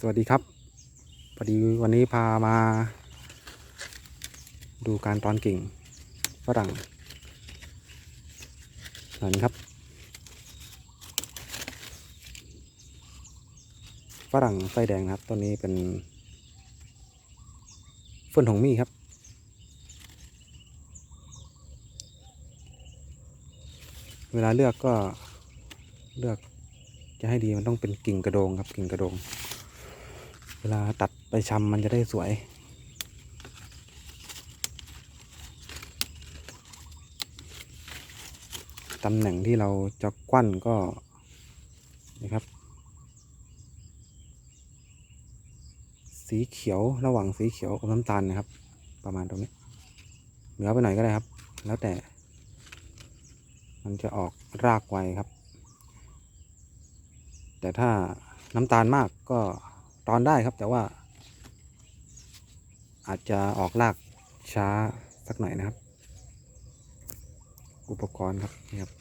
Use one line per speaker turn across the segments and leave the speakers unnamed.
สวัสดีครับพอดีวันนี้พามา ดูการตอนกิ่งฝรั่งหน่อยนครับ ฝรั่งไส้แดงนะครับต้นนี้เป็นเฟื่อนหงมี่ครับ เวลาเลือกก็เลือกจะให้ดีมันต้องเป็นกิ่งกระโดงครับกิ่งกระโดง เวลาตัดไปชำมันจะได้สวย ตำแหน่งที่เราจะกวั้นก็นะครับ สีเขียวระหว่างสีเขียวกับน้ำตาลนะครับ ประมาณตรงนี้ เหนือไปหน่อยก็ได้ครับ แล้วแต่ มันจะออกรากไวครับ แต่ถ้าน้ำตาลมากก็ ตอนได้ครับแต่ว่า อาจจะออกรากช้าสักหน่อยนะครับ อุปกรณ์ครับนี่ครับ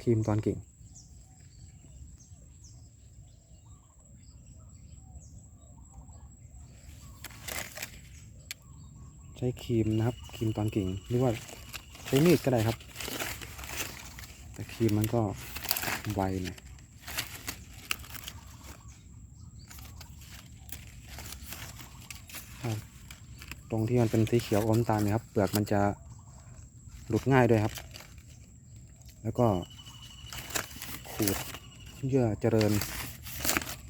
ครีมตอนกิ่งใช้ครีมนะครับครีมตอนกิ่งหรือว่าใช้มีดก็ได้ครับ แต่ครีมมันก็ไวหน่อยครับ ตรงที่มันเป็นสีเขียวอมตาลเนี่ยครับ เปลือกมันจะหลุดง่ายด้วยครับ แล้วก็ขูดเยื่อเจริญ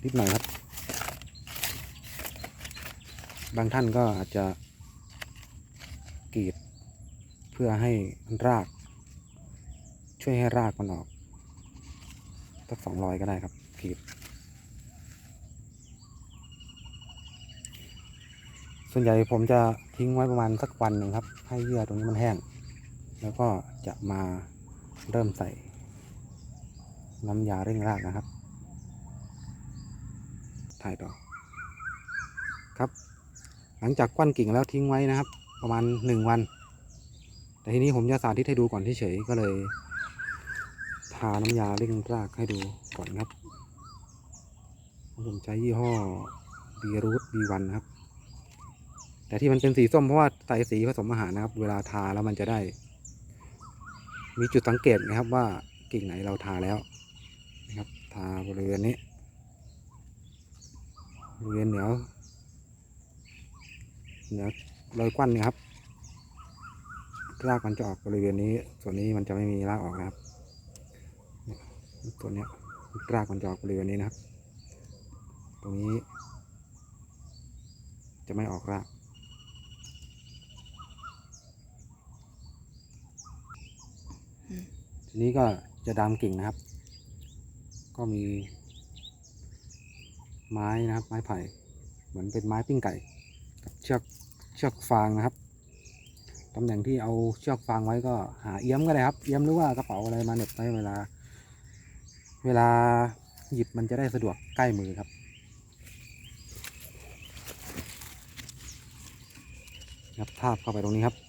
นิดหน่อยครับ บางท่านก็อาจจะกรีดเพื่อให้ราก ช่วยให้รากมันออกสักสองรอยก็ได้ครับกรีด ส่วนใหญ่ผมจะทิ้งไว้ประมาณสักวันหนึ่งครับ ให้เยื่อตรงนี้มันแห้ง แล้วก็จะมาเริ่มใส่ น้ำยาเร่งรากนะครับ ถ่ายต่อ ครับ หลังจากกวั้นกิ่งแล้วทิ้งไว้นะครับ ประมาณหนึ่งวัน แต่ทีนี้ผมจะสาธิตให้ดูก่อนที่เฉยก็เลยทาน้ำยาเร่งรากให้ดูก่อนครับ ผมใช้ยี่ห้อบีรูทบีวันครับ แต่ที่มันเป็นสีส้มเพราะว่าใส่สีผสมอาหารนะครับ เวลาทาแล้วมันจะได้ มีจุดสังเกตนะครับว่ากิ่งไหนเราทาแล้วนะครับ ทาบริเวณนี้บริเวณเหนือเหนือรอยกวั้นนี่ครับรากมันจะออกบริเวณนี้ ส่วนนี้มันจะไม่มีรากออกนะครับตัวเนี้ยรากมันจะออกบริเวณนี้นะครับ ตรงนี้ จะไม่ออกราก ที นี้ก็จะดามกิ่งนะครับ ก็มี ไม้นะครับ ไม้ไผ่ เหมือนเป็นไม้ปิ้งไก่ กับเชือกเชือกฟางนะครับตำแหน่งที่เอาเชือกฟางไว้ก็หาเอี้ยมก็ได้ครับเอี้ยมหรือว่ากระเป๋าอะไรมาเหน็บไว้เวลา เวลาหยิบมันจะได้สะดวกใกล้มือครับครับทาบเข้าไปตรงนี้ครับ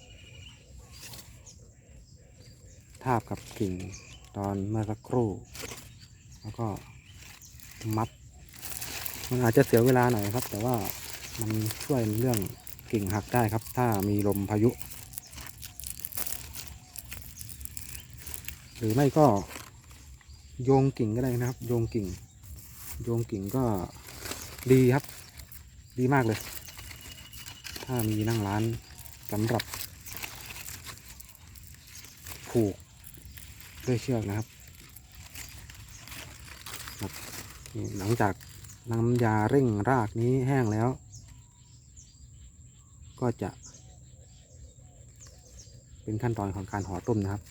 ทาบกับกิ่งตอนเมื่อสักครู่ แล้วก็มัด มันอาจจะเสียเวลาหน่อยครับ แต่ว่ามันช่วยเรื่องกิ่งหักได้ครับ ถ้ามีลมพายุ หรือไม่ก็โยงกิ่งก็ได้นะครับ โยงกิ่ง โยงกิ่งก็ดีครับ ดีมากเลย ถ้ามีนั่งร้านสำหรับผูก ด้วยเชือกนะครับครับหลังจากน้ำยาเร่งรากนี้แห้งแล้ว ก็จะ เป็นขั้นตอนของการห่อต้มนะครับ